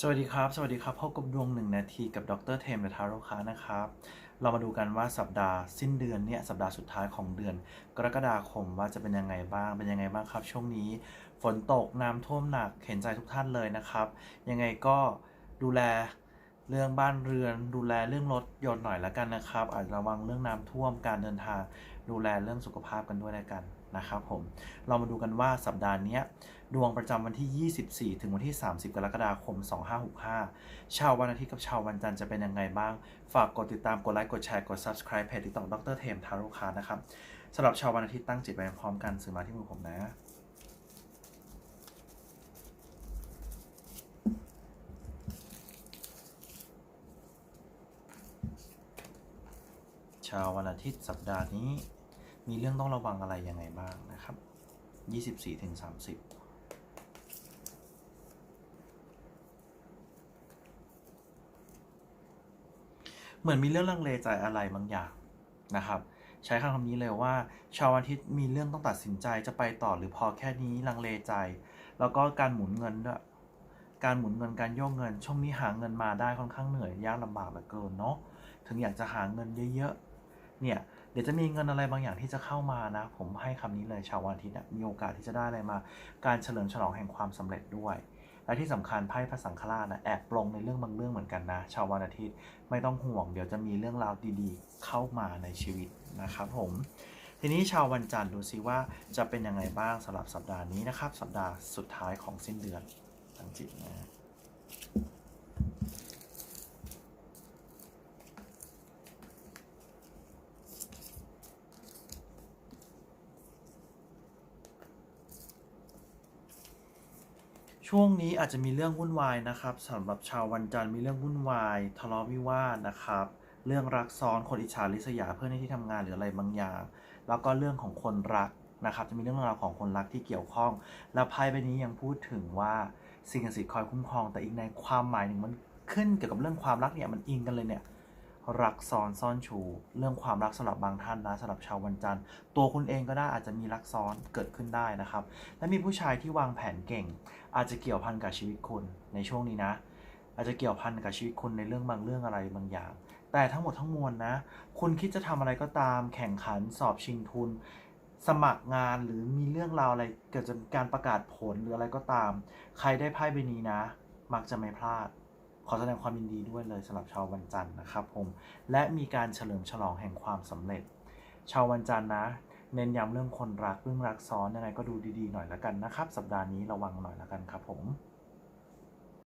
สวัสดีครับ สวัสดีครับพบกับดวงหนึ่งนาทีกับดรเทมและทาโร่ค้านะครับ เรามาดูกันว่าสัปดาห์สิ้นเดือนเนี่ยสัปดาห์สุดท้ายของเดือน กรกฎาคมว่าจะเป็นยังไงบ้าง เป็นยังไงบ้างครับ ช่วงนี้ ฝนตกน้ำท่วมหนักเห็นใจทุกท่านเลยนะครับ ยังไงก็ดูแล เรื่องบ้านเรือนดูแลเรื่องรถยนต์หน่อยละกันนะครับ อาจจะระวังเรื่องน้ำท่วมการเดินทางดูแลเรื่องสุขภาพกันด้วยละกันนะครับผมเรามาดูกันว่าสัปดาห์นี้ดวงประจำวันที่ 24 ถึงวันที่ 30 กรกฎาคม 2565 ชาววันอาทิตย์กับชาววันจันทร์จะเป็นยังไงบ้าง ฝากกดติดตามกดไลค์กดแชร์กด subscribe เพจติ๊กต็อดรเทมทารุคานะครับสำหรับชาววันอาทิตย์ตั้งจิตไปพร้อมกันสื่อมาที่มือผมนะ ชาววันอาทิตย์สัปดาห์นี้ มีเรื่องต้องระวังอะไรยังไงบ้างนะครับ 24ถึง30เหมือนมีเรื่องลังเลใจอะไรบางอย่างนะครับ ใช้คำคำนี้เลยว่า ชาววันอาทิตย์มีเรื่องต้องตัดสินใจจะไปต่อหรือพอแค่นี้ลังเลใจ แล้วก็การหมุนเงินด้วยการหมุนเงินการโยกเงิน ช่วงนี้หาเงินมาได้ค่อนข้างเหนื่อยยากลำบากเหลือเกินเนาะถึงอยากจะหาเงินเยอะ เนี่ยเดี๋ยวจะมีเงินอะไรบางอย่างที่จะเข้ามานะ ผมให้คำนี้เลยชาววันอาทิตย์มีโอกาสที่จะได้อะไรมา การเฉลิมฉลองแห่งความสำเร็จด้วย และที่สำคัญไพ่พระสังฆราชนะแอบปลงในเรื่องบางเรื่องเหมือนกันนะ ชาววันอาทิตย์ไม่ต้องห่วง เดี๋ยวจะมีเรื่องราวดีๆ เข้ามาในชีวิตนะครับผมทีนี้ชาววันจันทร์ดูซิว่าจะเป็นยังไงบ้างสำหรับสัปดาห์นี้นะครับ สัปดาห์สุดท้ายของสิ้นเดือนตั้งจิตนะ ช่วงนี้อาจจะมีเรื่องวุ่นวายนะครับสำหรับชาววันจันทร์มีเรื่องวุ่นวาย ทะเลาะวิวาทนะครับ เรื่องรักซ้อนคนอิจฉาริษยาเพื่อนในที่ทำงานหรืออะไรบางอย่าง แล้วก็เรื่องของคนรักนะครับ จะมีเรื่องราวของคนรักที่เกี่ยวข้อง แล้วไพ่ใบนี้ยังพูดถึงว่าสิ่งศักดิ์สิทธิ์คอยคุ้มครองแต่อีกในความหมายหนึ่งมันขึ้นเกี่ยวกับเรื่องความรักเนี่ยมันอิงกันเลยเนี่ย รักซ้อนซ่อนชูเรื่องความรักสำหรับบางท่านนะสำหรับชาววันจันทร์ ตัวคุณเองก็ได้อาจจะมีรักซ้อนเกิดขึ้นได้นะครับ และมีผู้ชายที่วางแผนเก่ง อาจจะเกี่ยวพันกับชีวิตคุณในช่วงนี้นะ อาจจะเกี่ยวพันกับชีวิตคุณในเรื่องบางเรื่องอะไรบางอย่าง แต่ทั้งหมดทั้งมวลนะ คุณคิดจะทำอะไรก็ตาม แข่งขันสอบชิงทุน สมัครงานหรือมีเรื่องราวอะไรเกิดจากการประกาศผลหรืออะไรก็ตาม ใครได้ไพ่ใบนี้นะ มักจะไม่พลาด ขอแสดงความยินดีด้วยเลยสำหรับชาววันจันทร์นะครับผม และมีการเฉลิมฉลองแห่งความสำเร็จ ชาววันจันทร์นะเน้นย้ำเรื่องคนรักเรื่องรักซ้อนยังไงก็ดูดีๆหน่อยละกันนะครับ สัปดาห์นี้ระวังหน่อยละกันครับผม